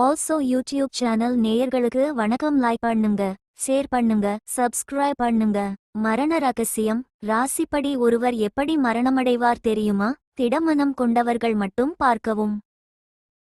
Also YouTube channel நேயர்களுக்கு வணக்கம். Like பண்ணுங்க ஷேர் பண்ணுங்க சப்ஸ்கிரைப் பண்ணுங்க. மரண ரகசியம் ராசிப்படி ஒருவர் எப்படி மரணமடைவார் தெரியுமா? திடமனம் கொண்டவர்கள் மட்டும் பார்க்கவும்.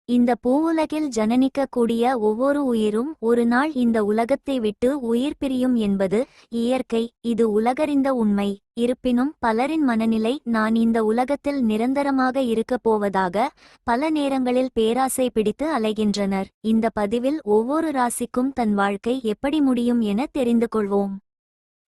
இந்த பூவுலகில் ஜனனிக்கக்கூடிய ஒவ்வொரு உயிரும் ஒரு நாள் இந்த உலகத்தை விட்டு உயிர் பிரியும் என்பது இயற்கை. இது உலகறிந்த உண்மை. இருப்பினும் பலரின் மனநிலை நான் இந்த உலகத்தில் நிரந்தரமாக இருக்கப் போவதாக பல நேரங்களில் பேராசை பிடித்து அலைகின்றனர். இந்த பதிவில் ஒவ்வொரு ராசிக்கும் தன் வாழ்க்கை எப்படி முடியும் என தெரிந்து கொள்வோம்.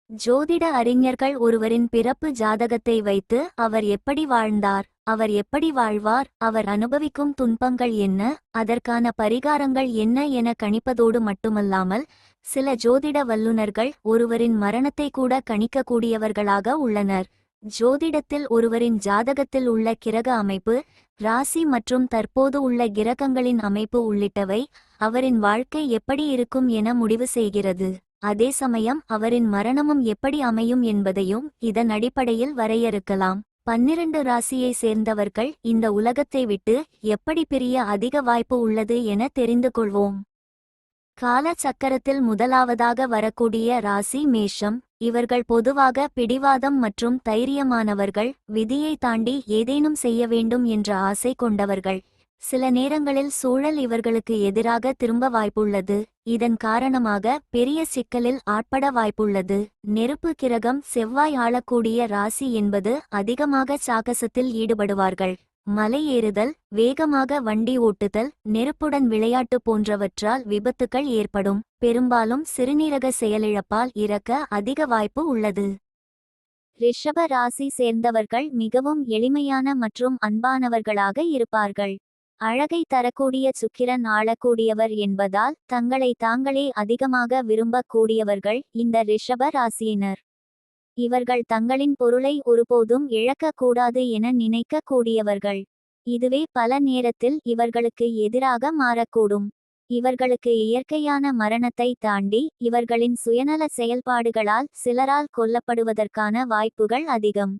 ஜோதிட அறிஞர்கள் ஒருவரின் பிறப்பு ஜாதகத்தை வைத்து அவர் எப்படி வாழ்ந்தார்? அவர் எப்படி வாழ்வார் அவர் அனுபவிக்கும் துன்பங்கள் என்ன அதற்கான பரிகாரங்கள் என்ன என கணிப்பதோடு மட்டுமல்லாமல் சில ஜோதிட வல்லுநர்கள் ஒருவரின் மரணத்தை கூட கணிக்கக்கூடியவர்களாக உள்ளனர். ஜோதிடத்தில் ஒருவரின் ஜாதகத்தில் உள்ள கிரக அமைப்பு ராசி மற்றும் தற்போது உள்ள கிரகங்களின் அமைப்பு உள்ளிட்டவை அவரின் வாழ்க்கை எப்படி இருக்கும் என முடிவு செய்கிறது. அதே சமயம் அவரின் மரணமும் எப்படி அமையும் என்பதையும் இதன் அடிப்படையில் வரையறுக்கலாம். பன்னிரண்டு ராசியை சேர்ந்தவர்கள் இந்த உலகத்தை விட்டு எப்படி பிரிய அதிக வாய்ப்பு உள்ளது என தெரிந்து கொள்வோம். கால சக்கரத்தில் முதலாவதாக வரக்கூடிய ராசி மேஷம் இவர்கள் பொதுவாக பிடிவாதம் மற்றும் தைரியமானவர்கள் விதியை தாண்டி ஏதேனும் செய்ய வேண்டும் என்ற ஆசை கொண்டவர்கள். சில நேரங்களில் சூழல் இவர்களுக்கு எதிராக திரும்ப வாய்ப்புள்ளது. இதன் காரணமாக பெரிய சிக்கலில் ஆட்பட வாய்ப்புள்ளது. நெருப்பு கிரகம் செவ்வாய் ஆளக்கூடிய ராசி என்பது அதிகமாக சாகசத்தில் ஈடுபடுவார்கள். மலை ஏறுதல் வேகமாக வண்டி ஓட்டுதல் நெருப்புடன் விளையாட்டு போன்றவற்றால் விபத்துக்கள் ஏற்படும். பெரும்பாலும் சிறுநீரக செயலிழப்பால் இறக்க அதிக வாய்ப்பு உள்ளது. ரிஷப ராசி சேர்ந்தவர்கள் மிகவும் எளிமையான மற்றும் அன்பானவர்களாக இருப்பார்கள். அழகை தரக்கூடிய சுக்கிரன் ஆளக்கூடியவர் என்பதால் தங்களை தாங்களே அதிகமாக விரும்பக்கூடியவர்கள் இந்த ரிஷப ராசியினர். இவர்கள் தங்களின் பொருளை ஒருபோதும் இழக்கக்கூடாது என நினைக்கக்கூடியவர்கள். இதுவே பல நேரத்தில் இவர்களுக்கு எதிராக மாறக்கூடும். இவர்களுக்கு இயற்கையான மரணத்தை தாண்டி இவர்களின் சுயநல செயல்பாடுகளால் சிலரால் கொல்லப்படுவதற்கான வாய்ப்புகள் அதிகம்.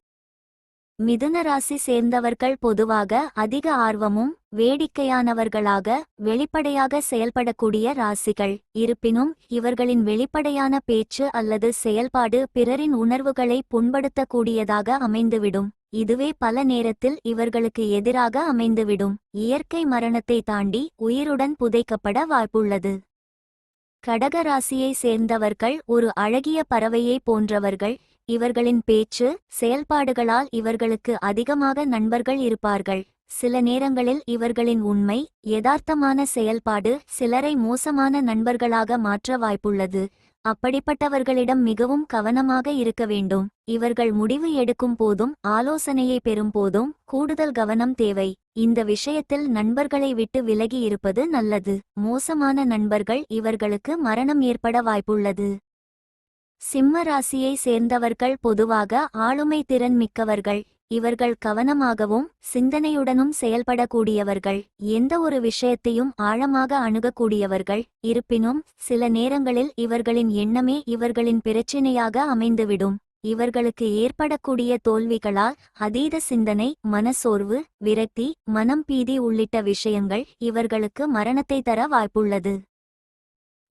மிதுன ராசி சேர்ந்தவர்கள் பொதுவாக அதிக ஆர்வமும் வேடிக்கையானவர்களாக வெளிப்படையாக செயல்படக்கூடிய ராசிகள். இருப்பினும் இவர்களின் வெளிப்படையான பேச்சு அல்லது செயல்பாடு பிறரின் உணர்வுகளை புண்படுத்தக்கூடியதாக அமைந்துவிடும். இதுவே பல நேரத்தில் இவர்களுக்கு எதிராக அமைந்துவிடும். இயற்கை மரணத்தை தாண்டி உயிருடன் புதைக்கப்பட வாய்ப்புள்ளது. கடகராசியை சேர்ந்தவர்கள் ஒரு அழகிய பறவையை போன்றவர்கள். இவர்களின் பேச்சு செயல்பாடுகளால் இவர்களுக்கு அதிகமாக நண்பர்கள் இருப்பார்கள். சில நேரங்களில் இவர்களின் உண்மை யதார்த்தமான செயல்பாடு சிலரை மோசமான நண்பர்களாக மாற்ற வாய்ப்புள்ளது. அப்படிப்பட்டவர்களிடம் மிகவும் கவனமாக இருக்க வேண்டும். இவர்கள் முடிவு எடுக்கும் போதும் ஆலோசனையை பெறும் போதும் கூடுதல் கவனம் தேவை. இந்த விஷயத்தில் நண்பர்களை விட்டு விலகி இருப்பது நல்லது. மோசமான நண்பர்கள் இவர்களுக்கு மரணம் ஏற்பட வாய்ப்புள்ளது. சிம்ம ராசியை சேர்ந்தவர்கள் பொதுவாக ஆளுமை திறன் மிக்கவர்கள். இவர்கள் கவனமாகவும் சிந்தனையுடனும் செயல்படக்கூடியவர்கள். எந்த ஒரு விஷயத்தையும் ஆழமாக அணுகக்கூடியவர்கள். இருப்பினும் சில நேரங்களில் இவர்களின் எண்ணமே இவர்களின் பிரச்சினையாக அமைந்துவிடும். இவர்களுக்கு ஏற்படக்கூடிய தோல்விகளால் அதீத சிந்தனை மனசோர்வு விரக்தி மனம் பீதி உள்ளிட்ட விஷயங்கள் இவர்களுக்கு மரணத்தை தர வாய்ப்புள்ளது.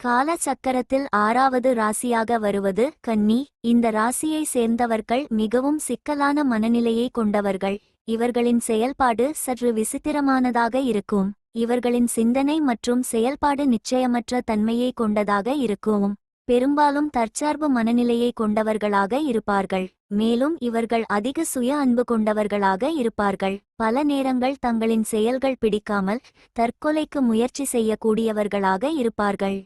கால சக்கரத்தில் ஆறாவது ராசியாக வருவது கன்னி. இந்த ராசியை சேர்ந்தவர்கள் மிகவும் சிக்கலான மனநிலையை கொண்டவர்கள். இவர்களின் செயல்பாடு சற்று விசித்திரமானதாக இருக்கும். இவர்களின் சிந்தனை மற்றும் செயல்பாடு நிச்சயமற்ற தன்மையை கொண்டதாக இருக்கும். பெரும்பாலும் தற்சார்பு மனநிலையை கொண்டவர்களாக இருப்பார்கள். மேலும் இவர்கள் அதிக சுய அன்பு கொண்டவர்களாக இருப்பார்கள். பல நேரங்கள் தங்களின் செயல்கள் பிடிக்காமல் தற்கொலைக்கு முயற்சி செய்யக்கூடியவர்களாக இருப்பார்கள்.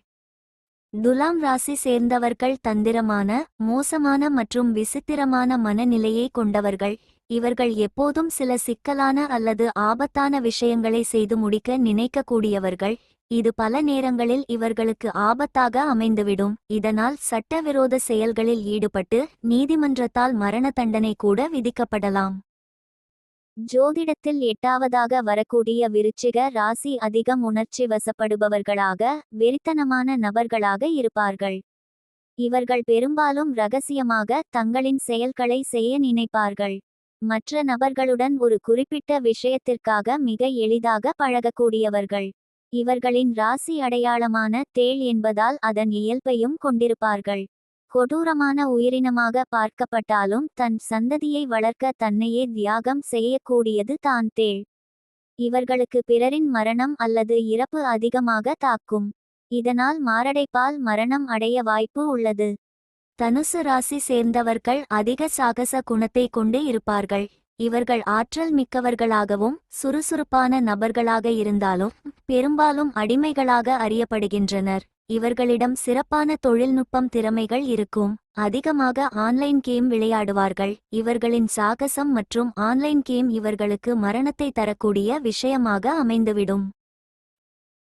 துலாம் ராசி சேர்ந்தவர்கள் தந்திரமான மோசமான மற்றும் விசித்திரமான மனநிலையை கொண்டவர்கள். இவர்கள் எப்போதும் சில சிக்கலான அல்லது ஆபத்தான விஷயங்களை செய்து முடிக்க நினைக்கக்கூடியவர்கள். இது பல நேரங்களில் இவர்களுக்கு ஆபத்தாக அமைந்துவிடும். இதனால் சட்டவிரோத செயல்களில் ஈடுபட்டு நீதிமன்றத்தால் மரண தண்டனை கூட விதிக்கப்படலாம். ஜோதிடத்தில் எட்டாவதாக வரக்கூடிய விருச்சிக ராசி அதிகம் உணர்ச்சி வசப்படுபவர்களாக வெறித்தனமான நபர்களாக இருப்பார்கள். இவர்கள் பெரும்பாலும் ரகசியமாக தங்களின் செயல்களை செய்ய நினைப்பார்கள். மற்ற நபர்களுடன் ஒரு குறிப்பிட்ட விஷயத்திற்காக மிக எளிதாக பழகக்கூடியவர்கள். இவர்களின் ராசி அடையாளமான தேள் என்பதால் அதன் இயல்பையும் கொண்டிருப்பார்கள். கொடூரமான உயிரினமாக பார்க்கப்பட்டாலும் தன் சந்ததியை வளர்க்க தன்னையே தியாகம் செய்யக்கூடியது தான் தேள். இவர்களுக்கு பிறரின் மரணம் அல்லது இறப்பு அதிகமாக தாக்கும். இதனால் மாரடைப்பால் மரணம் அடைய வாய்ப்பு உள்ளது. தனுசு ராசி சேர்ந்தவர்கள் அதிக சாகச குணத்தை கொண்டு இருப்பார்கள். இவர்கள் ஆற்றல் மிக்கவர்களாகவும் சுறுசுறுப்பான நபர்களாக இருந்தாலும் பெரும்பாலும் அடிமைகளாக அறியப்படுகின்றனர். இவர்களிடம் சிறப்பான தொழில்நுட்பம் திறமைகள் இருக்கும். அதிகமாக ஆன்லைன் கேம் விளையாடுவார்கள். இவர்களின் சாகசம் மற்றும் ஆன்லைன் கேம் இவர்களுக்கு மரணத்தை தரக்கூடிய விஷயமாக அமைந்துவிடும்.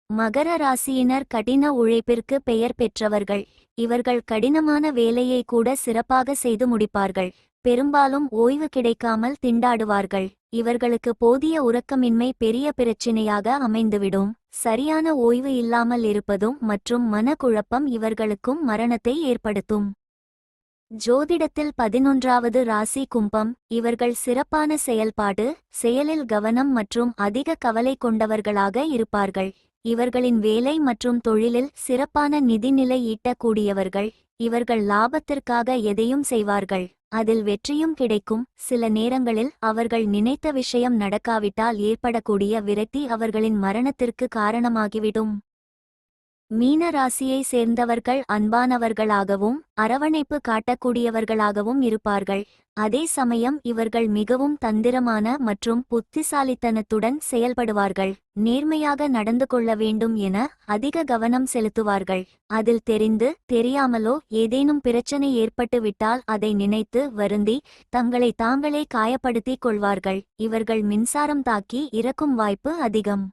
மகர ராசியினர் கடின உழைப்பிற்கு பெயர் பெற்றவர்கள். இவர்கள் கடினமான வேலையை கூட சிறப்பாக செய்து முடிப்பார்கள். பெரும்பாலும் ஓய்வு கிடைக்காமல் திண்டாடுவார்கள். இவர்களுக்கு போதிய உறக்கமின்மை பெரிய பிரச்சினையாக அமைந்துவிடும். சரியான ஓய்வு இல்லாமல் இருப்பதும் மற்றும் மனக்குழப்பம் இவர்களுக்கும் மரணத்தை ஏற்படுத்தும். ஜோதிடத்தில் பதினொன்றாவது ராசி கும்பம் இவர்கள் சிறப்பான செயல்பாடு செயலில் கவனம் மற்றும் அதிக கவலை கொண்டவர்களாக இருப்பார்கள். இவர்களின் வேலை மற்றும் தொழிலில் சிறப்பான நிதிநிலை ஈட்டக்கூடியவர்கள். இவர்கள் லாபத்திற்காக எதையும் செய்வார்கள். அதில் வெற்றியும் கிடைக்கும். சில நேரங்களில் அவர்கள் நினைத்த விஷயம் நடக்காவிட்டால் ஏற்படக்கூடிய விரக்தி அவர்களின் மரணத்திற்கு காரணமாகிவிடும். மீன ராசியை சேர்ந்தவர்கள் அன்பானவர்களாகவும் அரவணைப்பு காட்டக்கூடியவர்களாகவும் இருப்பார்கள். அதே சமயம் இவர்கள் மிகவும் தந்திரமான மற்றும் புத்திசாலித்தனத்துடன் செயல்படுவார்கள். நேர்மையாக நடந்து கொள்ள வேண்டும் என அதிக கவனம் செலுத்துவார்கள். அதில் தெரிந்து தெரியாமலோ ஏதேனும் பிரச்சனை ஏற்பட்டுவிட்டால் அதை நினைத்து வருந்தி தங்களை தாங்களே காயப்படுத்திக் கொள்வார்கள். இவர்கள் மின்சாரம் தாக்கி இறக்கும் வாய்ப்பு அதிகம்.